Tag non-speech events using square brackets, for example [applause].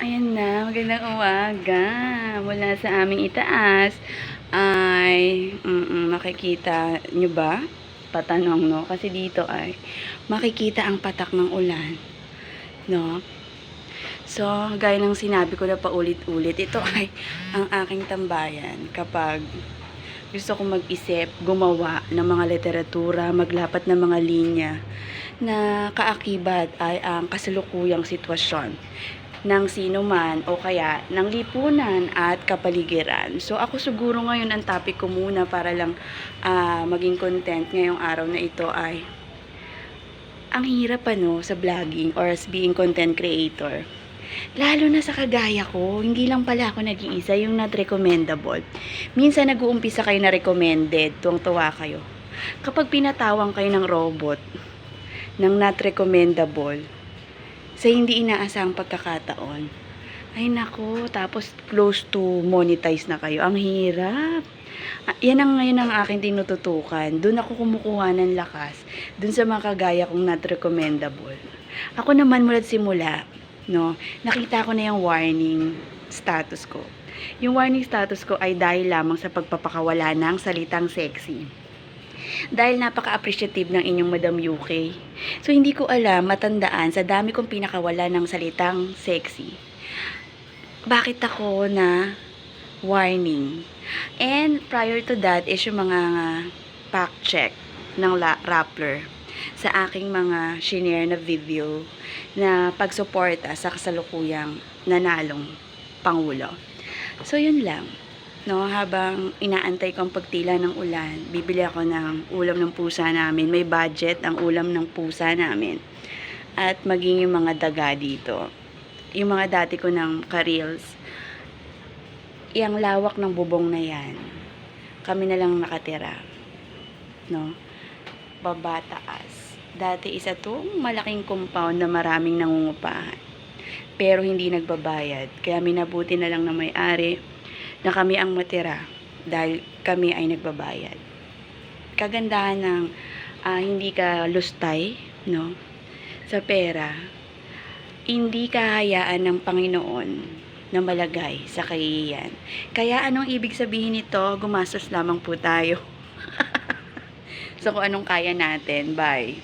Ayan na, magandang umaga. Mula sa aming itaas ay mm, makikita nyo ba? Patanong no, kasi dito ay makikita ang patak ng ulan. No? So, gaya ng sinabi ko na paulit-ulit, ito [laughs] ay ang aking tambayan kapag gusto kong mag-isip, gumawa ng mga literatura, maglapat ng mga linya na kaakibat ay ang kasalukuyang sitwasyon ng sino man o kaya ng lipunan at kapaligiran. So ako siguro ngayon ang topic ko muna para lang ah, maging content ngayong araw na ito ay ang hirap ano sa vlogging or as being content creator. Lalo na sa kagaya ko, hindi lang pala ako nag-iisa yung not recommendable. Minsan nag-uumpisa kayo na recommended, tuwang-tuwa kayo. Kapag pinatawang kayo ng robot, ng not recommendable, sa hindi inaasahang pagkakataon, ay nako, tapos close to monetize na kayo. Ang hirap. Ah, Yan ang ngayon ang aking tinututukan. Doon ako kumukuha ng lakas. Doon sa mga kagaya kong not recommendable. Ako naman mula simula, no, nakita ko na yung warning status ko. Yung warning status ko ay dahil lamang sa pagpapakawala ng salitang sexy. Dahil napaka-appreciative ng inyong Madam UK. So, hindi ko alam, matandaan, sa dami kong pinakawala ng salitang sexy. Bakit ako na warning? And prior to that is yung mga fact check ng Rappler sa aking mga shinare na video na pagsuporta sa kasalukuyang nanalong Pangulo. So, yun lang. No, habang inaantay ko ang pagtila ng ulan, bibili ako ng ulam ng pusa namin. May budget ang ulam ng pusa namin. At maging yung mga daga dito. Yung mga dati ko ng karils, yung lawak ng bubong na yan, kami na lang nakatira. No? Baba taas. Dati isa tong malaking compound na maraming nangungupahan. Pero hindi nagbabayad. Kaya minabuti na lang na may-ari na kami ang matira dahil kami ay nagbabayad. Kagandahan ng ah, hindi ka lustay, no? Sa pera, hindi kahayaan ng Panginoon na malagay sa kahihiyan. Kaya anong ibig sabihin nito? Gumastos lamang po tayo. [laughs] so kung anong kaya natin, bye.